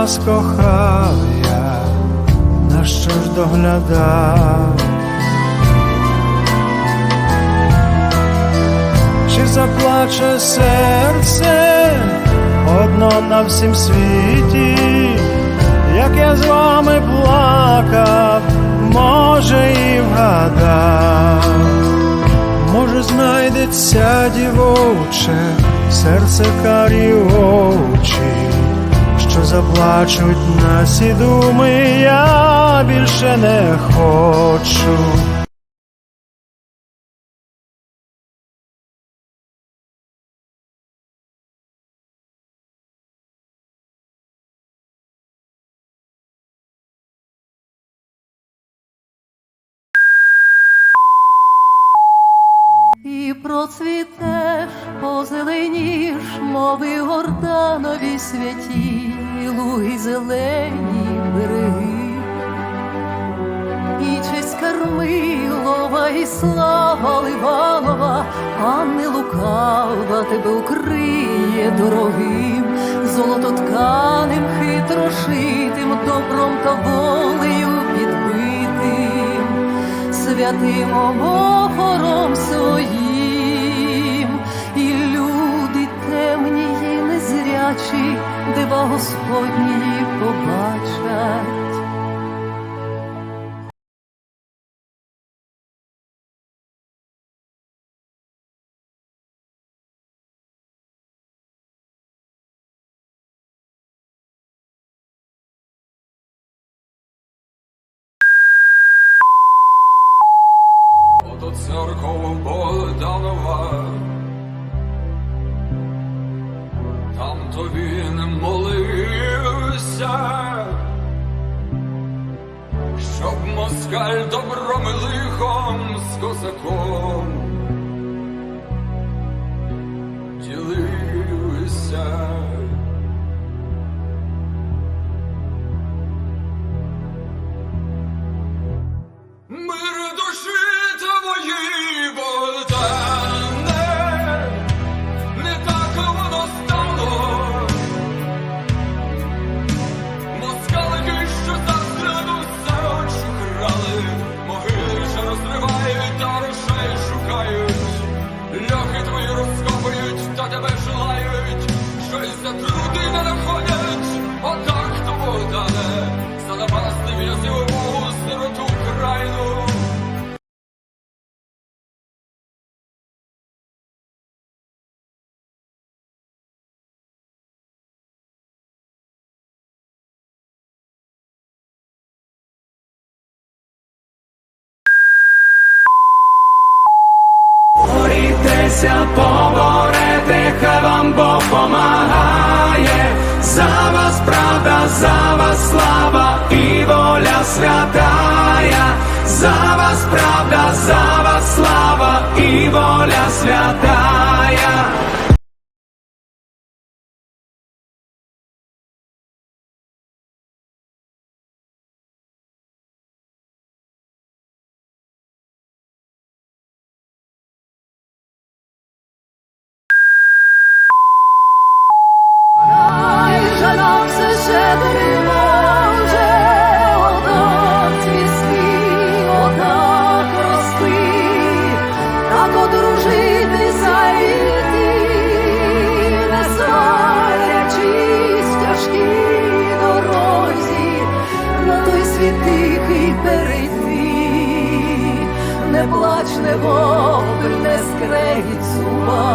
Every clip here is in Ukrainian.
вас кохав я, на що ж доглядав? Чи заплаче серце одно на всім світі, як я з вами плакав, може і вгадав, може знайдеться дівоче, серце карі очі, що заплачуть на сі думи, я більше не хочу. Позеленіш, мови горданові святі, луги зелені береги. І честь Кармилова, і слава Ливанова, Анни лукава тебе укриє дорогим, золототканим, хитрошитим, добром та волею підбитим святим омофором своїм, незрячі, дива Господні побачать. Москаль добром і лихом з козаком Борітеся, поборете, хай вам Бог помагає. За вас правда, за вас слава і воля святая. За вас правда, за вас слава і воля святая. lights above.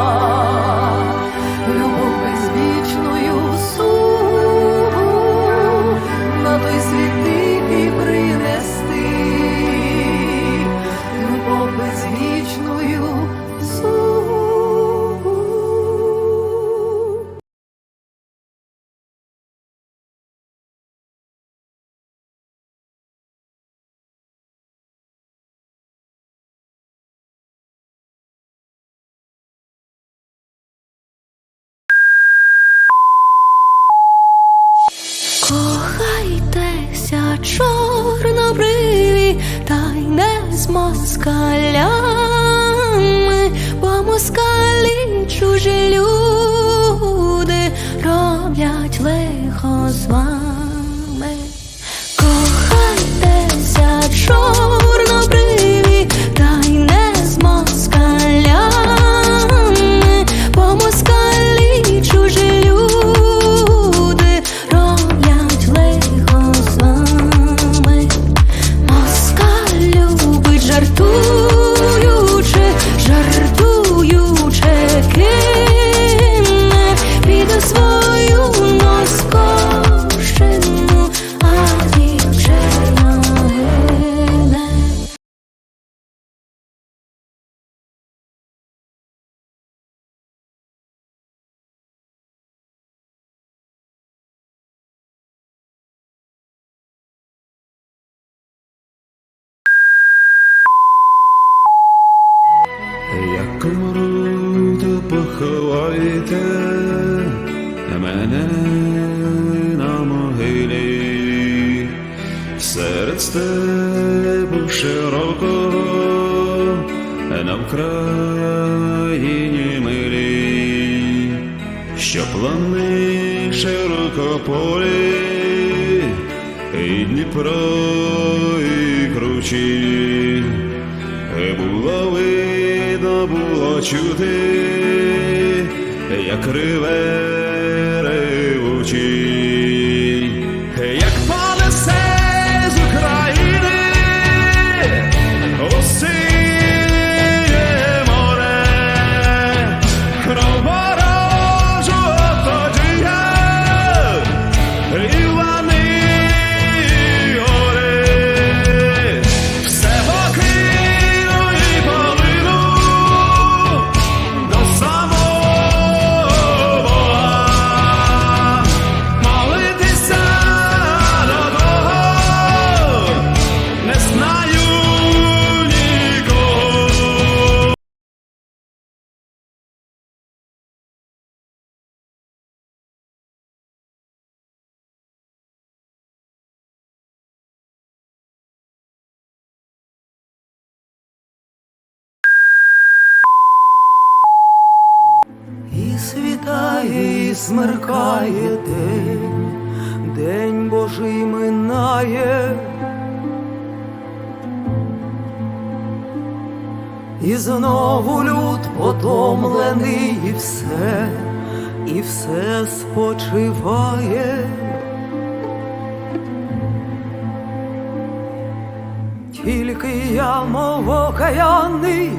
чорнобриві, та й не з москалями, бо москалі чужі люди роблять лихо з вами. Кохайтеся, чорно. На Вкраїні милі, що плани широкополі, і Дніпро, і кручі, І було видно, було чути, як ревучий, смеркає день, день Божий минає. І знову люд потомлений, і все, і все спочиває. Тільки я, мов окаянний,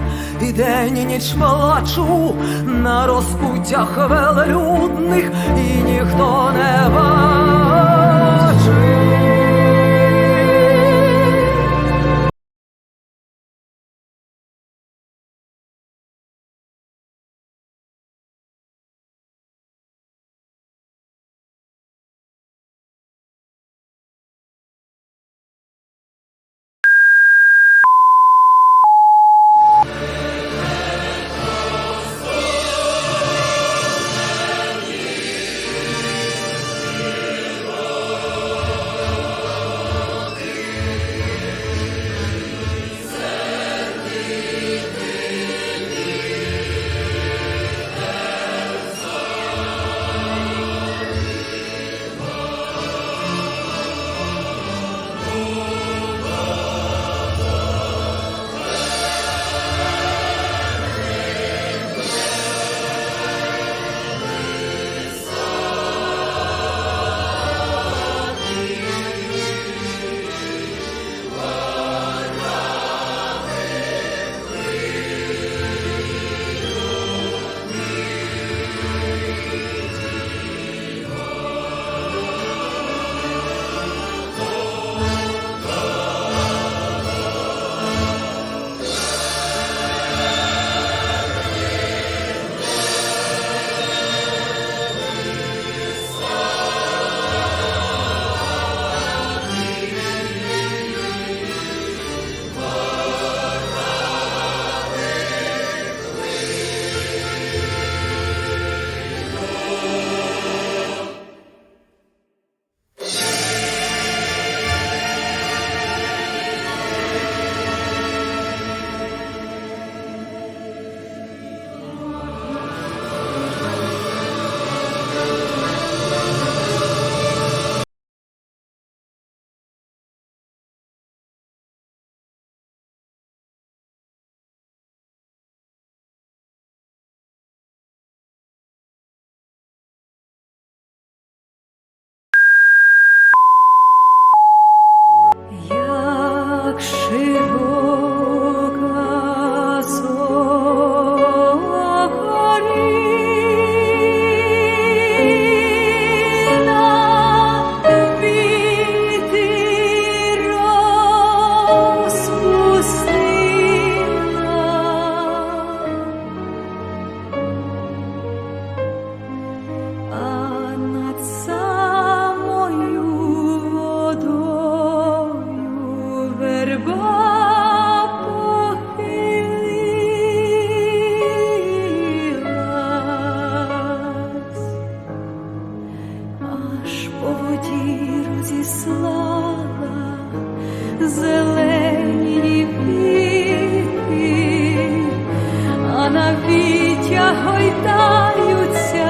і день і ніч плачу на розпуттях велелюдних, і ніхто не бачить. А на вітях гойдаються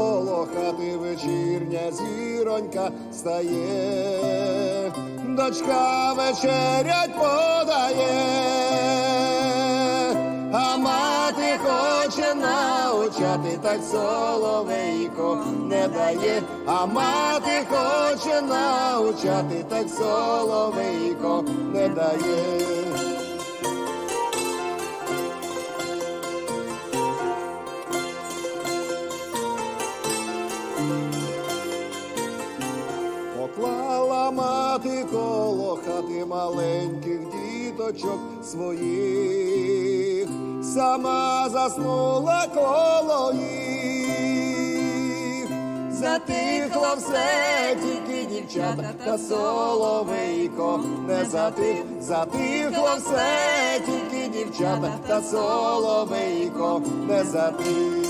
коло хати вечірня зіронька стає, дочка вечерять подає, а мати хоче научати, так соловейко не дає, а мати хоче научати, так соловейко не дає. Поклала мати коло хати маленьких діточок своїх, сама заснула коло їх, затихло все, тільки дівчата та соловейко. Не затих, затихло все, тільки дівчата та соловейко. Не затих.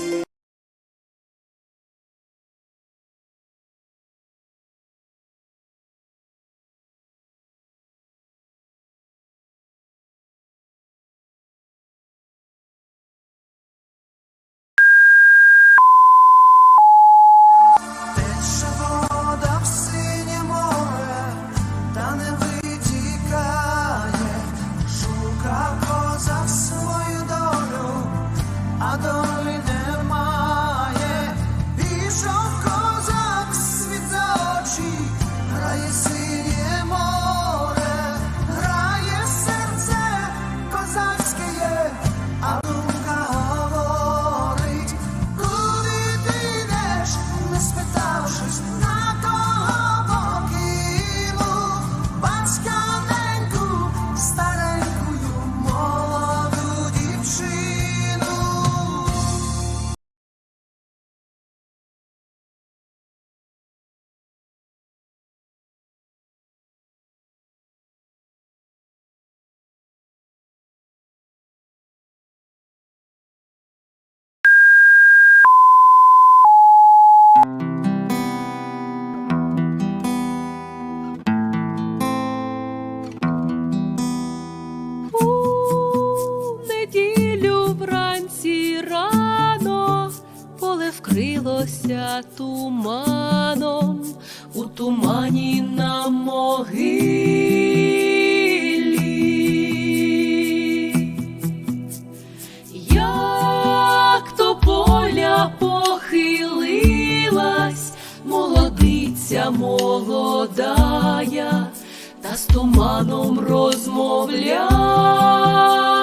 Вкрилося туманом, у тумані на могилі. Як то поля похилилась, молодиця молодая, та з туманом розмовляє.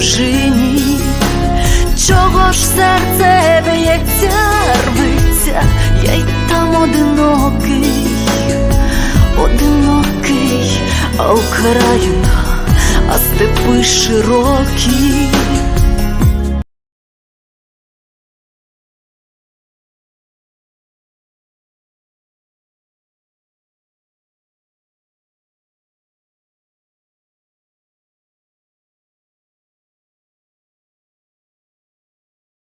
Чужині. Чого ж серце б'ється, рвиться, я й там одинокий, одинокий, а Україна, а степи широкі.